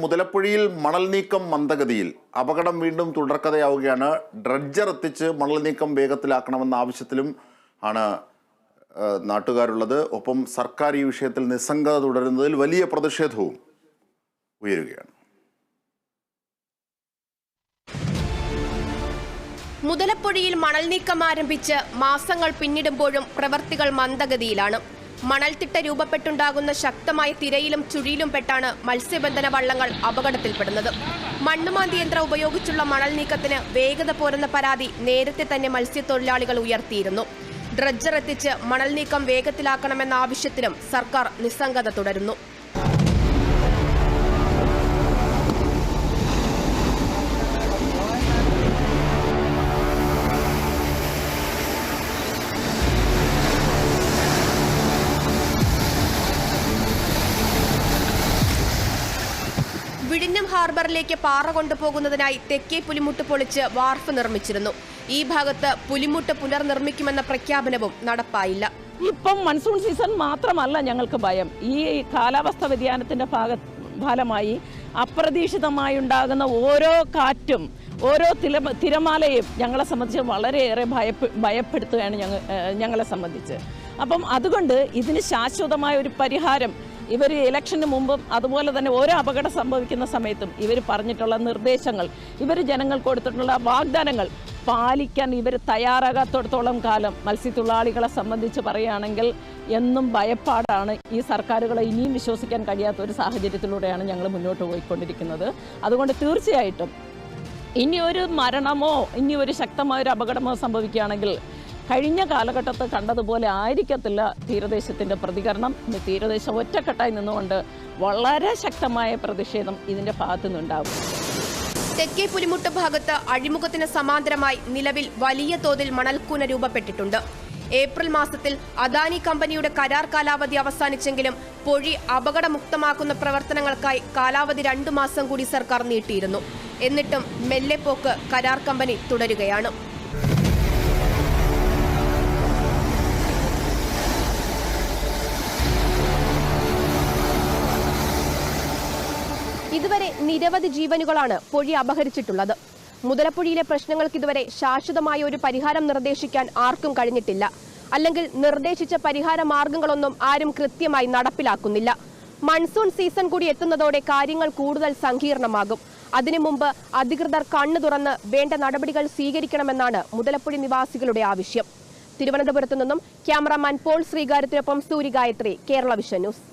മുതലപ്പുഴയിൽ മണൽ നീക്കം മന്ദഗതിയിൽ അപകടം വീണ്ടും തുടർക്കഥയാവുകയാണ്. ഡ്രഡ്ജർ എത്തിച്ച് മണൽ നീക്കം വേഗത്തിലാക്കണമെന്ന ആവശ്യത്തിലും ആണ് നാട്ടുകാരുള്ളത്. ഒപ്പം സർക്കാർ ഈ വിഷയത്തിൽ നിസ്സംഗത തുടരുന്നതിൽ വലിയ പ്രതിഷേധവും ഉയരുകയാണ്. മുതലപ്പുഴയിൽ മണൽ നീക്കം ആരംഭിച്ച് മാസങ്ങൾ പിന്നിടുമ്പോഴും പ്രവർത്തികൾ മന്ദഗതിയിലാണ്. മണൽത്തിട്ട രൂപപ്പെട്ടുണ്ടാകുന്ന ശക്തമായ തിരയിലും ചുഴിയിലും പെട്ടാണ് മത്സ്യബന്ധന വള്ളങ്ങൾ അപകടത്തിൽപ്പെടുന്നത്. മണ്ണുമാന്തി യന്ത്രം ഉപയോഗിച്ചുള്ള മണൽ നീക്കത്തിന് വേഗത പോരെന്ന പരാതി നേരത്തെ തന്നെ മത്സ്യത്തൊഴിലാളികൾ ഉയർത്തിയിരുന്നു. ഡ്രഡ്ജർ എത്തിച്ച് മണൽ നീക്കം വേഗത്തിലാക്കണമെന്ന ആവശ്യത്തിലും സർക്കാർ നിസ്സംഗത തുടരുന്നു. ഹാർബറിലേക്ക് പാറ കൊണ്ടുപോകുന്നതിനായി തെക്കേ പുലിമുട്ട് പൊളിച്ച് വാർഫ് നിർമ്മിച്ചിരുന്നു. ഈ ഭാഗത്ത് പുലിമുട്ട് പുനർനിർമ്മിക്കുമെന്ന പ്രഖ്യാപനവും നടപ്പായില്ല. ഇപ്പം മൺസൂൺ സീസൺ മാത്രമല്ല ഞങ്ങൾക്ക് ഭയം. ഈ കാലാവസ്ഥ വ്യതിയാനത്തിന്റെ ഭാഗ ഫലമായി അപ്രതീക്ഷിതമായി ഉണ്ടാകുന്ന ഓരോ കാറ്റും ഓരോ തില തിരമാലയും ഞങ്ങളെ സംബന്ധിച്ച് വളരെയേറെ ഭയപ്പെ ഭയപ്പെടുത്തുകയാണ് ഞങ്ങൾ ഞങ്ങളെ സംബന്ധിച്ച്. അപ്പം അതുകൊണ്ട് ഇതിന് ശാശ്വതമായ ഒരു പരിഹാരം ഇവർ ഇലക്ഷന് മുമ്പും അതുപോലെ തന്നെ ഓരോ അപകടം സംഭവിക്കുന്ന സമയത്തും ഇവർ പറഞ്ഞിട്ടുള്ള നിർദ്ദേശങ്ങൾ ഇവർ ജനങ്ങൾ കൊടുത്തിട്ടുള്ള വാഗ്ദാനങ്ങൾ പാലിക്കാൻ ഇവർ തയ്യാറാകാത്തിടത്തോളം കാലം മത്സ്യത്തൊഴിലാളികളെ സംബന്ധിച്ച് പറയുകയാണെങ്കിൽ എന്നും ഭയപ്പാടാണ് ഈ സർക്കാരുകളെ ഇനിയും വിശ്വസിക്കാൻ കഴിയാത്ത ഒരു സാഹചര്യത്തിലൂടെയാണ് ഞങ്ങൾ മുന്നോട്ട് പോയിക്കൊണ്ടിരിക്കുന്നത്. അതുകൊണ്ട് തീർച്ചയായിട്ടും ഇനി ഒരു മരണമോ ഇനി ഒരു ശക്തമായ ഒരു അപകടമോ സംഭവിക്കുകയാണെങ്കിൽ കഴിഞ്ഞ കാലഘട്ടത്ത് കണ്ടതുപോലെ ആയിരിക്കത്തില്ല തീരദേശത്തിന്റെ പ്രതികരണം. ഇന്ന് തീരദേശം ഒറ്റക്കെട്ടായി നിന്നുകൊണ്ട് വളരെ ശക്തമായ പ്രതിഷേധം ഇതിന്റെ ഭാഗത്തു നിന്നുണ്ടാകും തെക്കേ പുലിമുട്ട് ഭാഗത്ത് അഴിമുഖത്തിന് സമാന്തരമായി നിലവിൽ വലിയ തോതിൽ മണൽക്കൂന രൂപപ്പെട്ടിട്ടുണ്ട്. ഏപ്രിൽ മാസത്തിൽ അദാനി കമ്പനിയുടെ കരാർ കാലാവധി അവസാനിച്ചെങ്കിലും പൊഴി അപകടമുക്തമാക്കുന്ന പ്രവർത്തനങ്ങൾക്കായി കാലാവധി രണ്ടു മാസം കൂടി സർക്കാർ നീട്ടിയിരുന്നു. എന്നിട്ടും മെല്ലെപ്പോക്ക് കരാർ കമ്പനി തുടരുകയാണ്. ഇതുവരെ നിരവധി ജീവനുകളാണ് പൊഴി അപഹരിച്ചിട്ടുള്ളത്. മുതലപ്പുഴയിലെ പ്രശ്നങ്ങൾക്ക് ഇതുവരെ ശാശ്വതമായ ഒരു പരിഹാരം നിർദ്ദേശിക്കാൻ ആർക്കും കഴിഞ്ഞിട്ടില്ല. അല്ലെങ്കിൽ നിർദ്ദേശിച്ച പരിഹാര മാർഗങ്ങളൊന്നും ആരും കൃത്യമായി നടപ്പിലാക്കുന്നില്ല. മൺസൂൺ സീസൺ കൂടി എത്തുന്നതോടെ കാര്യങ്ങൾ കൂടുതൽ സങ്കീർണമാകും. അതിനു മുമ്പ് അധികൃതർ കണ്ണു തുറന്ന് വേണ്ട നടപടികൾ സ്വീകരിക്കണമെന്നാണ് മുതലപ്പുഴ നിവാസികളുടെ ആവശ്യം. തിരുവനന്തപുരത്തു നിന്നും ക്യാമറാമാൻ പോൾ ശ്രീകാര്യത്തിനൊപ്പം സൂര്യഗായത്രി കേരള വിഷൻ ന്യൂസ്.